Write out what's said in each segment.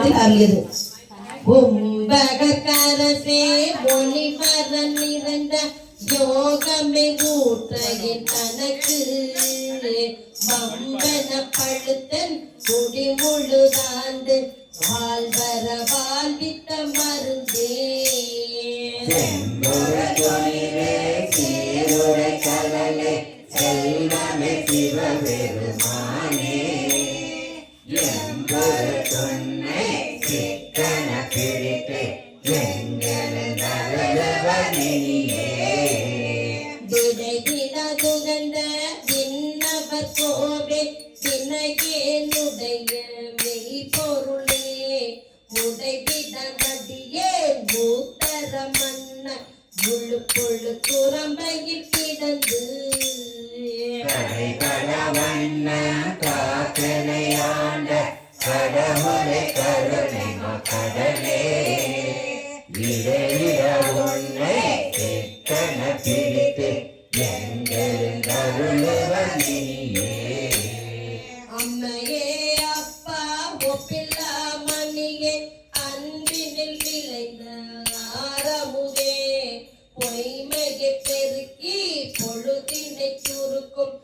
அருளியது கும்பகரசே ஒளிவரன் நிறைந்த யோகமே ஊற்றையின் தனக்கு. வம்பன பழுத்தன் குடி முழுதாண்டு வாழ்வர வாழ்வித்த மருந்தே. எங்களவனியே விண்ணவர் கோவே வினையேனுடைய மெய்ப்பொருளே உடைவிட நதியே மூத்தர மன்ன முழு பொழு குரம்பையில் கிடந்து கடைபட வண்ண காத்தனையான எங்களுந்தருளுவனியே அம்மையே அப்பா ஒப்பில்லா மணியே அன்பினில் விளைந்த ஆரமுதே. பொய்மையை பெருக்கி பொழுதினை சுருக்கும்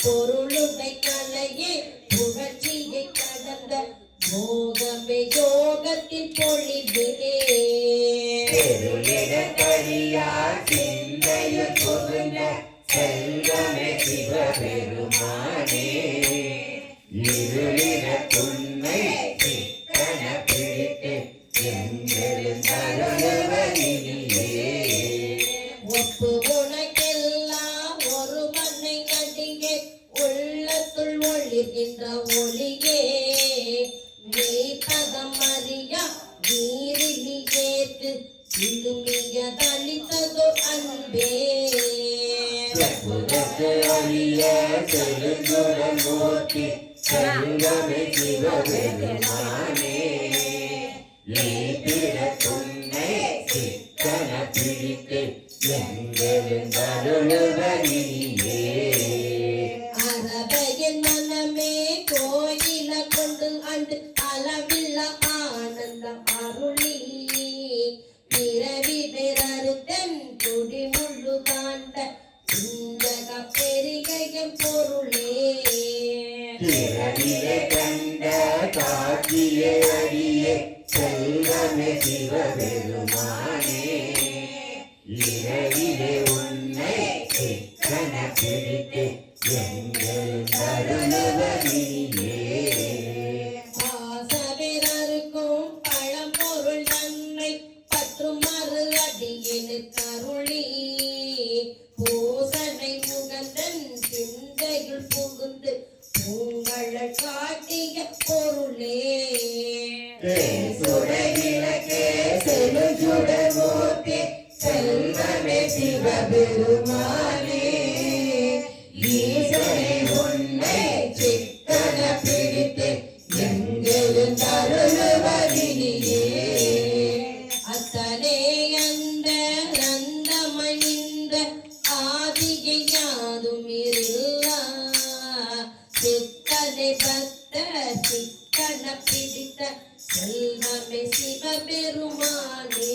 பொருளுடை கலையே புகழ்ச்சியை கடந்த மோகமே யோகத்தின் பொழிவிலே பெருளிட ஒப்பு உனக்கெல்லாம் ஒரு மண்ணை கட்டியே உள்ளத்துள் ஒளிர்கின்ற ஒளியே. நீ பதம் அறியா நீரிலி ஏற்று இழுமிய தளித்ததோ அன்பே. அழிய மூர்த்தி துன்னை சிக்கன பிடித்து எங்களுந்தருளுவனியே அரபையின் மனமே கோயில கொண்டு அண்டு அளவில்ல ஆனந்தம் அருளி. பிறவி பெறறுத்தன் குடி முள்ளு காண்ட சிந்தக பெருகையும் பொருளே. திரவிலே கண்ட காட்சியே. அடியே செல்வமே சிவபெருமானே இரவிலே உன்னை சிக்கன பிடித்து எங்களுந்தருளுவனியே பெருமானே ஈசனை உன்னை சிக்கன பிடித்து எங்களும் தருளுவதினியே. அத்தனே அந்த நந்தமணிந்த ஆதியை யாதும் இல்லா. சித்தனை பக்த சிக்கன பிடித்த செல்வமே சிவபெருமானே.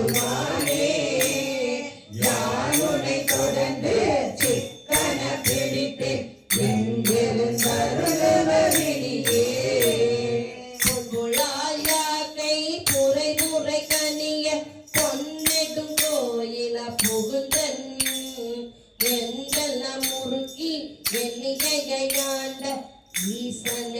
வெள்ளி ஜெயாண்ட ஈசன்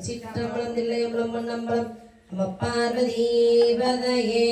திருச்சிற்றம்பலம் தில்லையம்பலம் மண்ணம்பலம் நம்ம பார்வதி பதையே